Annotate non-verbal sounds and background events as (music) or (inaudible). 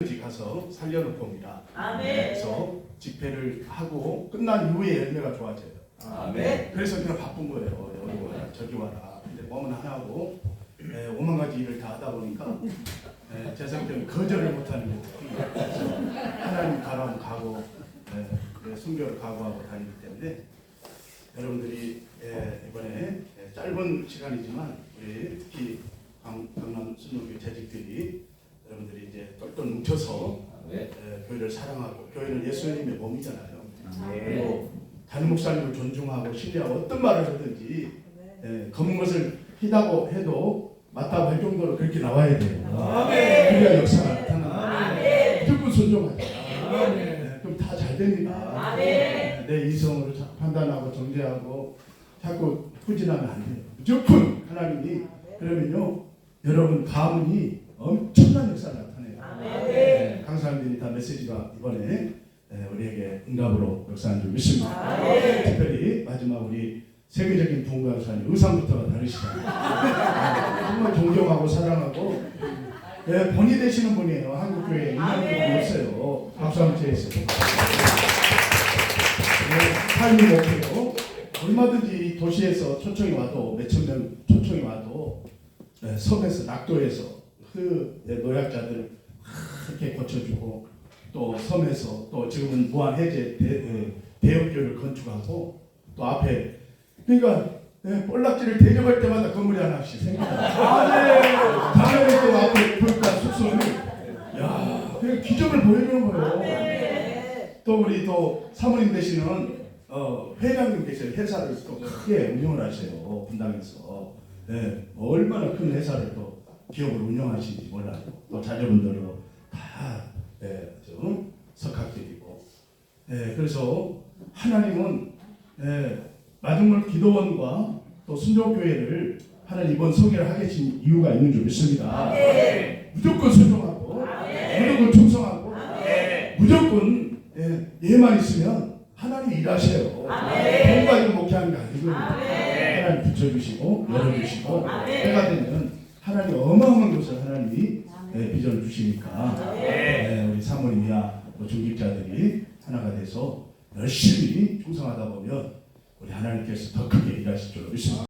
어디 가서 살려놓을 겁니다. 아멘. 그래서 집회를 하고 끝난 이후에 열매가 좋아져요. 아멘. 그래서 그냥 바쁜 거예요. 여기 와라, 저기 와라. 근데 몸은 하나고 에, 오만 가지 일을 다 하다 보니까 에, 제 성격은 거절을 못하는 게 특징이에요. 그래서 하나님 가라면 가고 에, 그 순교를 각오하고 다니기 때문에 여러분들이 에, 이번에 에, 짧은 시간이지만 우리 특히 강, 강남 순교교 재직들이 여러분들이 이제 똘똘 뭉쳐서 에, 교회를 사랑하고 교회는 예수님의 몸이잖아요. 그리고 다른 목사님을 존중하고 신뢰하고 어떤 말을 하든지 예, 검은 것을 희다고 해도 맞다고 할 정도로 그렇게 나와야 돼요. 아멘. 그래야 역사가 나타나. 아멘. 무조건 순종하자. 예, 그럼 다 잘 됩니다. 아멘. 예, 내 이성으로 자- 판단하고 정죄하고 자꾸 후진하면 안 돼요. 무조건 하나님이 그러면요 여러분 가문이 엄청난 역사를 나타내요. 아멘. 예, 강사님들이 다 메시지가 이번에 예, 우리에게 응답으로 역사한 줄 믿습니다. 아멘. 특별히 마지막 우리 세계적인 부흥 강사님 의상부터가 다르시다. (laughs) 정말 존경하고 사랑하고 예, 본이 되시는 분이에요. 한국 교회에 이런 분이 없어요. 박수 한번 쳐주세요. 예, 삶이 목표요. 얼마든지 이 도시에서 초청이 와도 몇천 명 초청이 와도 예, 섬에서 낙도에서 그 예, 노약자들 그렇게 고쳐주고 또 섬에서 또 지금은 무한 해제 대, 예, 대형교를 건축하고 또 앞에 그러니까 예, 볼락지를 대접할 때마다 건물이 하나씩 생겨요. 다음에 또 앞에 볼까 숙소를 야, 그 기적을 보여주는 거예요. 또 우리 또 사모님 되시는 어, 회장님 계세요. 회사를 또 크게 운영을 하세요. 분당에서. 예, 얼마나 큰 회사를 또 기업을 운영하시는지 몰라요. 또 자녀분들로 다 예, 좀 석학들이고. 예, 그래서 하나님은 예, 마중물 기도원과 또 순종교회를 하나님 이번 소개를 하게 하신 이유가 있는 줄 믿습니다. 무조건 순종하고 무조건 충성하고 무조건 예, 예만 있으면 하나님 일하세요. 돈 가지고 목회하는 게 아니거든요. 하나님 붙여주시고 열어주시고 해가 되면 하나님 어마어마한 것을 하나님이 예, 비전을 주시니까 예, 우리 사모님이야 뭐 중직자들이 하나가 돼서 열심히 충성하다 보면 우리 하나님께서 더 크게 일하실 줄 믿습니다.